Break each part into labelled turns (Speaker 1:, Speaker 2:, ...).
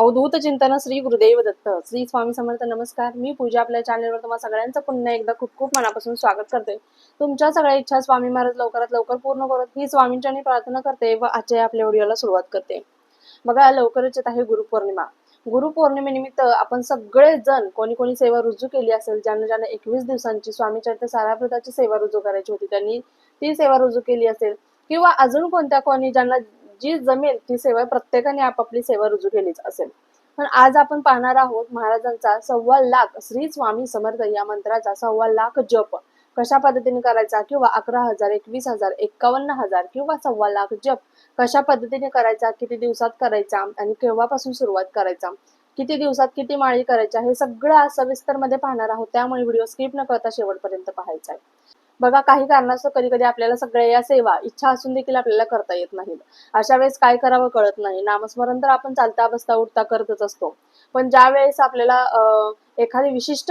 Speaker 1: अवधूत चिंतन श्री गुरुदेव दत्त. श्री स्वामी समर्थ नमस्कार. मी पूजा आपल्या चॅनलवर तुम्हाला सगळ्यांचं पुन्हा एकदा खूप खूप मनापासून स्वागत करते. तुमच्या सगळ्या इच्छा स्वामी महाराज लवकरात लवकर पूर्ण करत ही स्वामींच्या प्रार्थना करते व आजच्या आपल्या व्हिडिओला सुरुवात करते. बघा लवकरच येत आहे गुरुपौर्णिमा गुरुपौर्णिमेनिमित्त आपण सगळे जण कोणी कोणी सेवा रुजू केली असेल ज्यांना ज्यांना एकवीस दिवसांची स्वामी चरित्र साराप्रताची सेवा रुजू करायची होती त्यांनी ती सेवा रुजू केली असेल. किंवा अजून कोणत्या कोणी ज्यांना जी जमेल ती सेवा प्रत्येकाने आपापली सेवा रुजू केलीच असेल. पण आज आपण पाहणार आहोत महाराजांचा सव्वा लाख श्री स्वामी समर्थ या मंत्राचा सव्वा लाख जप. कशा पद्धतीने करायचा किंवा अकरा हजार एकवीस हजार एक्कावन्न हजार किंवा सव्वा लाख जप? कशा पद्धतीने करायचा? किती दिवसात करायचा? आणि केव्हापासून सुरुवात करायचा? किती दिवसात किती माळी करायच्या? हे सगळं आज सविस्तरमध्ये पाहणार आहोत. त्यामुळे व्हिडिओ स्किप न करता शेवटपर्यंत पाहायचा आहे. बघा काही कारणास्तव कधी कधी आपल्याला सगळ्या या सेवा इच्छा असून देखील आपल्याला करता येत नाहीत. अशा वेळेस काय करावं कळत नाही. नामस्मरण तर आपण चालता बसता उठता करतच असतो. पण ज्या वेळेस आपल्याला एखादी विशिष्ट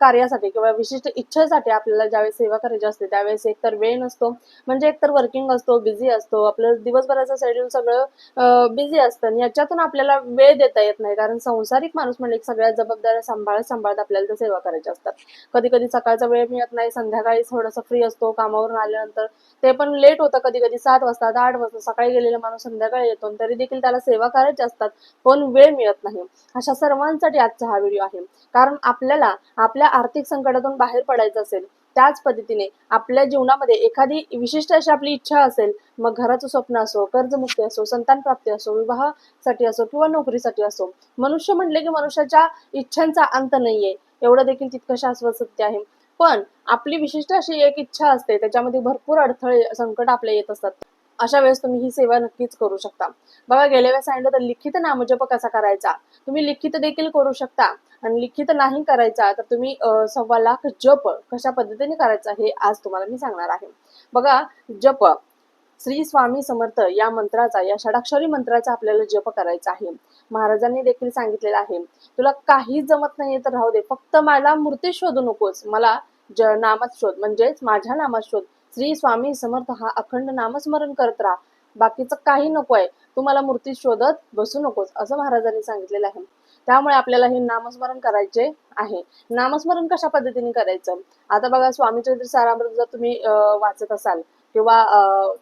Speaker 1: कार्यासाठी किंवा विशिष्ट इच्छेसाठी आपल्याला ज्यावेळेस सेवा करायची असते त्यावेळेस एकतर वेळ नसतो. म्हणजे एकतर वर्किंग असतो बिझी असतो आपलं दिवसभराचं शेड्यूल सगळं बिझी असतं आणि याच्यातून आपल्याला वेळ देता येत नाही. कारण संसारिक माणूस म्हणजे सगळ्या जबाबदाऱ्या सांभाळत सांभाळत आपल्याला त्या सेवा करायच्या असतात. कधी कधी सकाळचा वेळ मिळत नाही संध्याकाळी थोडंसं फ्री असतो कामावरून आल्यानंतर. ते पण लेट होतं कधी कधी सात वाजता आठ वाजता सकाळी गेलेला माणूस संध्याकाळी येतो तरी देखील त्याला सेवा करायची असतात पण वेळ मिळत नाही. अशा सर्वांसाठी आजचा हा व्हिडिओ आहे. कारण आपल्याला आपल्या आर्थिक संकटातून बाहेर पडायचं असेल त्याच पद्धतीने आपल्या जीवनामध्ये एखादी विशिष्ट अशी आपली इच्छा असेल मग घराचं स्वप्न असो कर्जमुक्ती असो संतान प्राप्ती असो विवाहासाठी असो किंवा नोकरीसाठी असो मनुष्य म्हणले की मनुष्याच्या इच्छांचा अंत नाहीये. एवढं देखील तितकं शाश्वत सत्य आहे. पण आपली विशिष्ट अशी एक इच्छा असते त्याच्यामध्ये भरपूर अडथळे संकट आपले येत असतात. अशा वेळेस तुम्ही ही सेवा नक्कीच करू शकता. बघा गेल्या वेळेस सांगितलं तर लिखित नामजप कसा करायचा? तुम्ही लिखित देखील करू शकता. आणि लिखित नाही करायचा तर तुम्ही सव्वा लाख जप कशा पद्धतीने करायचा हे आज तुम्हाला मी सांगणार आहे. बघा जप श्री स्वामी समर्थ या मंत्राचा या षडाक्षरी मंत्राचा आपल्याला जप करायचा आहे. महाराजांनी देखील सांगितलेलं आहे तुला काही जमत नाहीये तर राहू दे फक्त मला मूर्ती शोधू नकोस. मला ज नामात शोध म्हणजेच माझ्या नामात शोध. श्री स्वामी समर्थ हा अखंड नामस्मरण करत राहा. बाकीचं काही नकोय तू मला मूर्ती शोधत बसू नकोस असं महाराजांनी सांगितलेलं आहे. त्यामुळे आपल्याला हे नामस्मरण करायचे आहे. नामस्मरण कशा पद्धतीने करायचं? आता बघा स्वामी चरित्र सारामृत जर तुम्ही वाचत असाल किंवा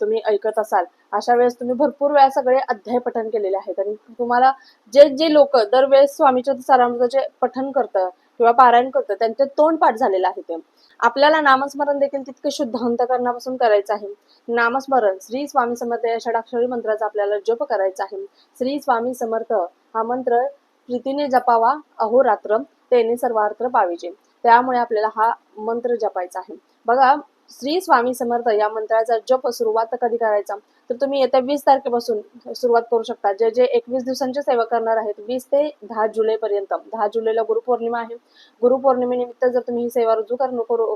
Speaker 1: तुम्ही ऐकत असाल अशा वेळेस तुम्ही भरपूर वेळा सगळे अध्याय पठन केलेले आहेत. आणि तुम्हाला जे जे लोक दरवेळेस स्वामी सारामृताचे पठन करतं किंवा पारायण करतं त्यांचे तोंड पाठ झालेलं आहे ते. आपल्याला नामस्मरण देखील तितके शुद्ध अंतकरणापासून करायचं आहे. नामस्मरण श्री स्वामी समर्थ या षडाक्षरी मंत्राचा आपल्याला जप करायचा आहे. श्री स्वामी समर्थ हा मंत्र प्रीतीने जपावा अहोरात्र त्याने सर्वार्थ पाविजे. त्यामुळे आपल्याला हा मंत्र जपायचा आहे. बघा श्री स्वामी समर्थ या मंत्राचा जप सुरुवात कधी करायचा? तर तुम्ही येत्या वीस तारखेपासून सुरुवात करू शकता. जे जे एकवीस दिवसांची सेवा करणार आहेत वीस ते दहा जुलै पर्यंत दहा जुलैला गुरुपौर्णिमा आहे. गुरुपौर्णिमेनिमित्त जर तुम्ही ही सेवा रुजू करू करू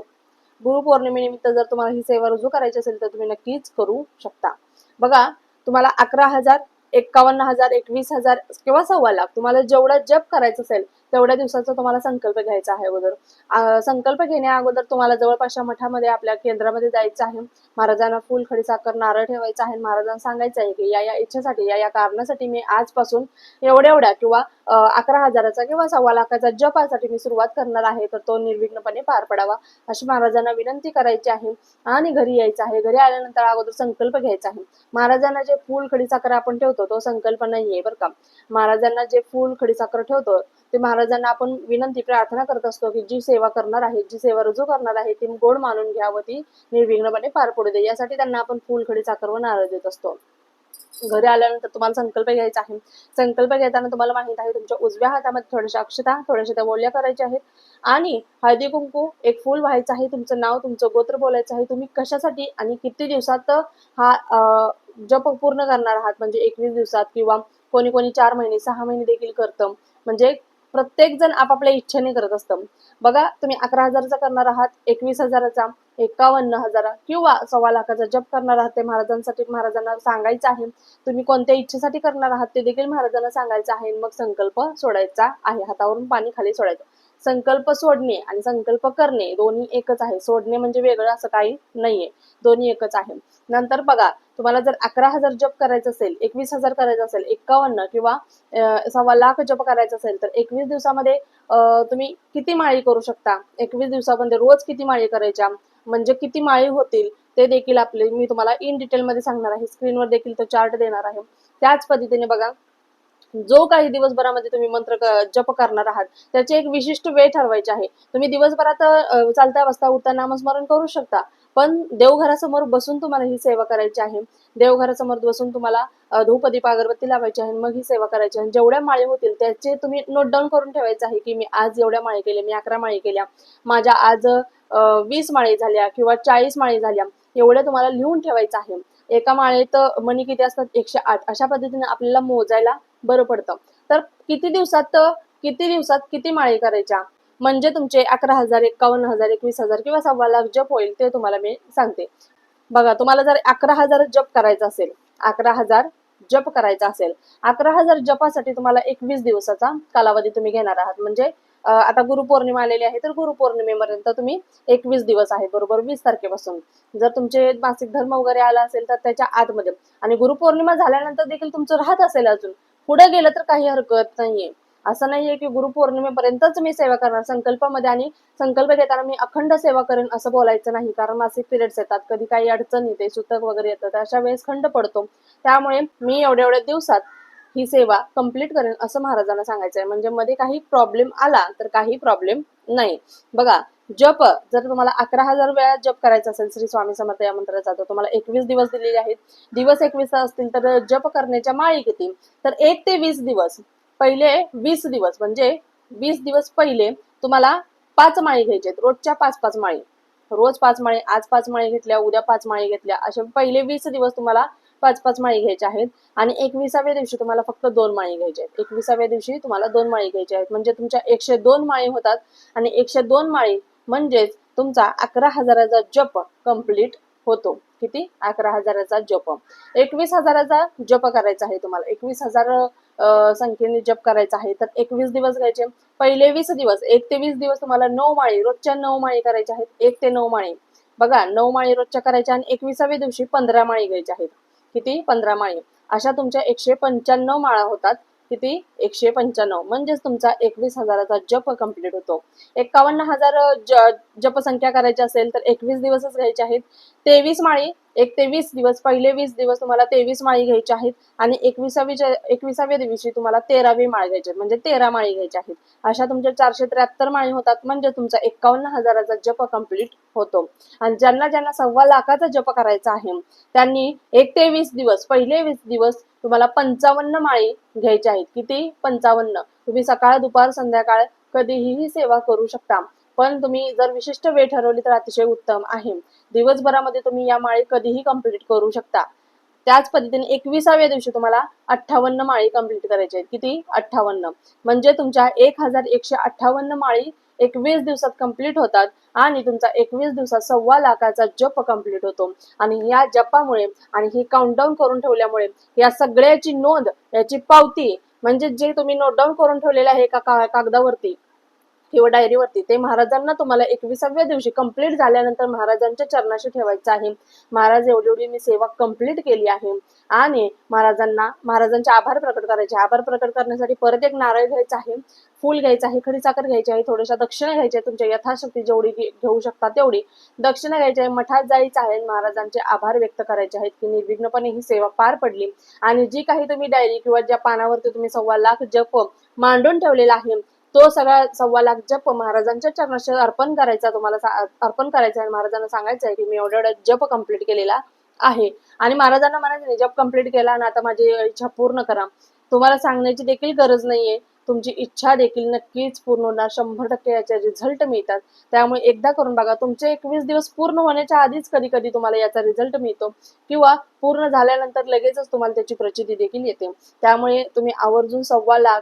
Speaker 1: गुरुपौर्णिमेनिमित्त जर तुम्हाला ही सेवा रुजू करायची असेल तर तुम्ही नक्कीच करू शकता. बघा तुम्हाला अकरा हजार एक्कावन्न हजार एकवीस हजार किंवा सव्वा लाख तुम्हाला जेवढा जप करायचं असेल तेवढ्या दिवसाचा तुम्हाला संकल्प घ्यायचा आहे अगोदर. संकल्प घेण्या अगोदर तुम्हाला जवळपासच्या मठामध्ये आपल्या केंद्रामध्ये जायचं आहे. महाराजांना फुल खडी साखर नारळ ठेवायचा आहे. महाराजांना सांगायचं आहे की या या इच्छेसाठी या या कारणासाठी मी आजपासून एवढ्या एवढ्या किंवा अकरा हजाराचा किंवा सव्वा लाखाचा जपासाठी मी सुरुवात करणार आहे. तर तो निर्विघ्नपणे पार पडावा अशी महाराजांना विनंती करायची आहे आणि घरी यायचं आहे. घरी आल्यानंतर अगोदर संकल्प घ्यायचा आहे. महाराजांना जे फुल खडी साखर आपण ठेवतो तो संकल्प नाहीये बरं का. महाराजांना जे फुल खडी साखर ठेवतो ते महाराज महाराजांना आपण विनंती प्रार्थना करत असतो की जी सेवा करणार आहे जी सेवा रुजू करणार आहे ती गोड मानून घ्यावं ती निर्विघ्नपणे पार पडू दे. यासाठी त्यांना आपण फुल खडी साखर व नारळ देत असतो. घरी आल्यानंतर तुम्हाला संकल्प घ्यायचा आहे. संकल्प घेताना तुम्हाला माहीत आहे तुमच्या उजव्या हातामध्ये थोड्याशा अक्षता थोड्याशा त्या बोलल्या करायच्या आहेत. आणि हळदी कुंकू एक फूल व्हायचं आहे तुमचं नाव तुमचं गोत्र बोलायचं आहे. तुम्ही कशासाठी आणि किती दिवसात हा जप पूर्ण करणार आहात? म्हणजे एकवीस दिवसात किंवा कोणी कोणी चार महिने सहा महिने देखील करतं. म्हणजे प्रत्येक जण आपापल्या इच्छेने करत असतं. बघा तुम्ही अकरा हजाराचा करणार आहात एकवीस हजाराचा एकावन्न हजारा किंवा सव्वा लाखाचा जप करणार आहात ते महाराजांसाठी महाराजांना सांगायचं आहे. तुम्ही कोणत्या इच्छेसाठी करणार आहात ते देखील महाराजांना सांगायचं आहे. मग संकल्प सोडायचा आहे. हातावरून पाणी खाली सोडायचं. संकल्प सोडणे आणि संकल्प करणे दोन्ही एकच आहे. सोडणे म्हणजे वेगळं असं काही नाहीये. दोन्ही एकच आहे. नंतर बघा तुम्हाला जर अकरा हजार जप करायचं असेल एकवीस हजार करायचं असेल एक्कावन्न किंवा सव्वा लाख जप करायचं असेल तर एकवीस दिवसामध्ये तुम्ही किती माळी करू शकता? एकवीस दिवसामध्ये रोज किती माळी करायच्या? म्हणजे किती माळी होतील? ते देखील आपले मी तुम्हाला इन डिटेलमध्ये सांगणार आहे. स्क्रीनवर देखील तो चार्ट देणार आहे. त्याच पद्धतीने बघा. जो काही दिवसभरामध्ये तुम्ही मंत्र जप करणार आहात त्याची एक विशिष्ट वेळ ठरवायची आहे. तुम्ही दिवसभरात चालता बसता उठता नामस्मरण करू शकता. पण देवघरासमोर बसून तुम्हाला ही सेवा करायची आहे. देवघरासमोर बसून तुम्हाला धूपदीप अगरबत्ती लावायची आहे मग ही सेवा करायची आहे. जेवढ्या माळी होतील त्याचे तुम्ही नोट डाऊन करून ठेवायचं आहे की मी आज एवढ्या माळी केल्या मी अकरा माळी केल्या. माझ्या आज वीस माळी झाल्या किंवा चाळीस माळी झाल्या एवढ्या तुम्हाला लिहून ठेवायचं आहे. एका माळेत मनी किती असतात? एकशे आठ. अशा पद्धतीने आपल्याला मोजायला बरं पडतं. तर किती दिवसात किती दिवसात किती माळे करायच्या? म्हणजे तुमचे अकरा हजार एकावन्न हजार एकवीस हजार किंवा सव्वा लाख जप होईल ते तुम्हाला मी सांगते. बघा तुम्हाला जर अकरा हजार जप करायचा असेल अकरा हजार जप करायचा असेल अकरा हजार जपासाठी तुम्हाला एकवीस दिवसाचा कालावधी तुम्ही घेणार आहात. म्हणजे आता गुरुपौर्णिमा आलेली आहे तर गुरुपौर्णिमेपर्यंत तुम्ही एकवीस दिवस आहे बरोबर वीस तारखेपासून. जर तुमचे मासिक धर्म वगैरे आला असेल तर त्याच्या आतमध्ये. आणि गुरुपौर्णिमा झाल्यानंतर देखील तुमचं राहत असेल अजून. पुढे गेलं तर काही हरकत नाहीये. असं नाहीये की गुरुपौर्णिमेपर्यंतच मी सेवा करणार. संकल्पामध्ये आणि संकल्प घेताना मी अखंड सेवा करेन असं बोलायचं नाही. कारण मासिक पिरियड्स येतात कधी काही अडचण येते सुतक वगैरे येतं अशा वेळेस खंड पडतो. त्यामुळे मी एवढ्या एवढ्या दिवसात ही सेवा कंप्लीट करेन असं महाराजांना सांगायचं आहे म्हणजे मध्ये काही प्रॉब्लेम आला तर काही प्रॉब्लेम नाही. बघा जप जर तुम्हाला अकरा हजार वेळा जप करायचा असेल श्री स्वामी समर्थ या मंत्राचा तर तुम्हाला एकवीस दिवस दिलेले आहेत. दिवस एकवीस असतील तर जप करण्याच्या माळी किती? तर एक ते वीस दिवस. पहिले वीस दिवस म्हणजे वीस दिवस पहिले तुम्हाला पाच माळी घ्यायचे आहेत रोजच्या पाच पाच माळी. रोज पाच माळी आज पाच माळी घेतल्या उद्या पाच माळी घेतल्या. असे पहिले वीस दिवस तुम्हाला पाच पाच माळी घ्यायच्या आहेत. आणि एकविसाव्या दिवशी तुम्हाला फक्त दोन माळी घ्यायच्या आहेत. एकविसाव्या दिवशी तुम्हाला दोन माळी घ्यायच्या आहेत. म्हणजे तुमच्या एकशे दोन माळी होतात आणि एकशे दोन माळी म्हणजेच तुमचा अकरा हजाराचा जप कंप्लीट होतो. किती? अकरा हजाराचा जप. एकवीस हजाराचा जप करायचा आहे तुम्हाला. एकवीस हजार संख्येने जप करायचा आहे. तर एकवीस दिवस घ्यायचे. पहिले वीस दिवस. एक ते वीस दिवस तुम्हाला नऊ माळी रोजच्या नऊ माळी करायच्या आहेत. एक ते नऊ माळी. बघा नऊ माळी रोजच्या करायच्या आणि एकविसाव्या दिवशी पंधरा माळी घ्यायच्या आहेत. किती? पंधरा माळी. अशा तुमच्या एकशे पंच्याण्णव माळा होतात. किती? एकशे पंच्याण्णव. म्हणजेच तुमचा एकवीस हजाराचा जप कंप्लीट होतो. एकावन्न हजार ज जपसंख्या करायची असेल तर एकवीस दिवसच घ्यायचे आहेत. तेवीस माळी एक ते वीस दिवस पहिले वीस दिवस तुम्हाला तेवीस माळी घ्यायच्या आहेत आणि एकविसावी एकविसाव्या दिवशी तुम्हाला तेरावी माळ घ्यायची आहेत. म्हणजे तेरा माळी घ्यायच्या आहेत. अशा तुमच्या चारशे त्र्याहत्तर माळी होतात म्हणजे तुमचा एकावन्न हजाराचा जप कंप्लीट होतो. आणि ज्यांना ज्यांना सव्वा लाखाचा जप करायचा आहे त्यांनी एक ते वीस दिवस पहिले वीस दिवस तुम्हाला पंचावन्न माळी घ्यायच्या आहेत. किती? पंचावन्न. तुम्ही सकाळ दुपार संध्याकाळ कधीही सेवा करू शकता. पण तुम्ही जर विशिष्ट वेळ ठरवली तर अतिशय उत्तम आहे. दिवसभरामध्ये तुम्ही या माळी कधीही कंप्लीट करू शकता. त्याच पद्धतीने एकविसाव्या दिवशी तुम्हाला अठ्ठावन्न माळी कंप्लीट करायची आहेत. किती? अठ्ठावन्न. म्हणजे तुमच्या एक हजार एकशे अठ्ठावन्न माळी एकवीस दिवसात कंप्लीट होतात आणि तुमचा एकवीस दिवसात सव्वा लाखाचा जप कंप्लीट होतो. आणि या जपामुळे आणि ही काउंटडाऊन करून ठेवल्यामुळे या सगळ्याची नोंद याची पावती म्हणजे जे तुम्ही नोट डाऊन करून ठेवलेलं आहे एका का- कागदावरती किंवा डायरीवरती ते महाराजांना तुम्हाला एकविसाव्या दिवशी कंप्लीट झाल्यानंतर महाराजांच्या चरणाशी ठेवायचं आहे. महाराज एवढी एवढी मी सेवा कंप्लीट केली आहे. आणि महाराजांना महाराजांचे आभार प्रकट करायचे. आभार प्रकट करण्यासाठी परत एक नारळ घ्यायचा आहे. फूल घ्यायचं आहे खडी साखर घ्यायची आहे थोड्याशा दक्षिणा घ्यायच्या तुमच्या यथाशक्ती जेवढी घेऊ शकता तेवढी. दक्षिणा घ्यायची आहे मठात जायचं आहे. महाराजांचे आभार व्यक्त करायचे आहेत की निर्विघ्नपणे ही सेवा पार पडली. आणि जी काही तुम्ही डायरी किंवा ज्या पानावरती तुम्ही सव्वा लाख जप मांडून ठेवलेला आहे तो सगळा सव्वा लाख जप महाराजांच्या चरणाशी अर्पण करायचा तुम्हाला अर्पण करायचा आहे महाराजांना सांगायचं आहे की मी एवढा एवढा जप कंप्लीट केलेला आहे. आणि महाराजांना म्हणायचं नाही जप कंप्लीट केला आणि आता माझी इच्छा पूर्ण करा. तुम्हाला सांगण्याची देखील गरज नाहीये. तुमची इच्छा देखील नक्कीच पूर्ण होणार. शंभर टक्के याचे रिझल्ट मिळतात. त्यामुळे एकदा करून बघा तुमचे एकवीस दिवस पूर्ण होण्याच्या आधीच कधी कधी तुम्हाला याचा रिझल्ट मिळतो. किंवा पूर्ण झाल्यानंतर लगेचच तुम्हाला त्याची प्रचिती देखील येते. त्यामुळे तुम्ही आवर्जून सव्वा लाख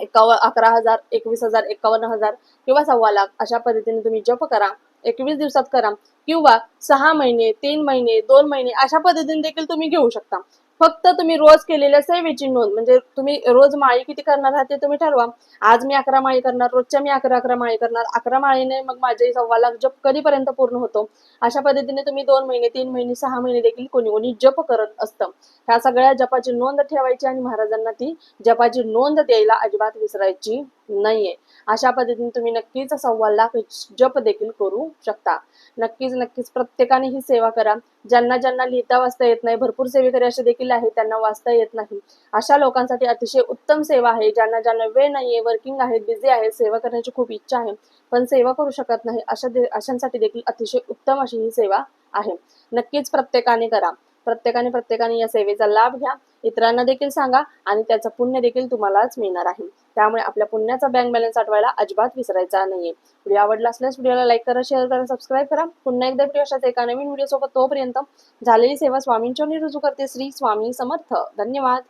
Speaker 1: एकावन्न अकरा हजार एकवीस हजार एकावन्न हजार किंवा सव्वा लाख अशा पद्धतीने तुम्ही जप करा एकवीस दिवसात करा किंवा सहा महिने तीन महिने दोन महिने अशा पद्धतीने देखील तुम्ही घेऊ शकता. फक्त तुम्ही रोज केलेल्या सेवेची नोंद म्हणजे तुम्ही रोज माळी किती करणार आहात ते तुम्ही ठरवा. आज मी अकरा माळी करणार रोजच्या मी अकरा अकरा माळी करणार. अकरा माळीने मग माझे सव्वा लाख जप कधीपर्यंत पूर्ण होतो? अशा पद्धतीने तुम्ही दोन महिने तीन महिने सहा महिने देखील कोणी कोणी जप करत असतं. ह्या सगळ्या जपाची नोंद ठेवायची आणि महाराजांना ती जपाची नोंद द्यायला अजिबात विसरायची नाहीये. अशा पद्धतीने तुम्ही नक्कीच सव्वा लाख जप देखील करू शकता. नक्कीच नक्कीच प्रत्येकाने ही सेवा करा. ज्यांना ज्यांना लिहिता वाचता येत नाही भरपूर सेवेकरी असे देखील आहेत त्यांना वाचता येत नाही. अशा लोकांसाठी अतिशय उत्तम सेवा आहे. ज्यांना ज्यांना वेळ नाहीये वर्किंग आहेत बिझी आहेत सेवा करण्याची खूप इच्छा आहे पण सेवा करू शकत नाही अशा दे- अशांसाठी देखील अतिशय उत्तम अशी ही सेवा आहे. नक्कीच प्रत्येकाने करा. प्रत्येकाने प्रत्येकाने या सेवेचा लाभ घ्या. इतरांना देखील सांगा आणि त्याचं पुण्य देखील तुम्हालाच मिळणार आहे. त्यामुळे आपल्या पुण्याचा बँक बॅलन्स आठवायला अजिबात विसरायचा नाहीये. व्हिडिओ आवडला असल्यास व्हिडिओला लाईक करा शेअर करा सबस्क्राईब करा. पुन्हा एकदा व्हिडिओ अशाच एका नवीन व्हिडिओ सोबत तोपर्यंत झालेली सेवा स्वामींच्या रुजू करते श्री स्वामी समर्थ. धन्यवाद.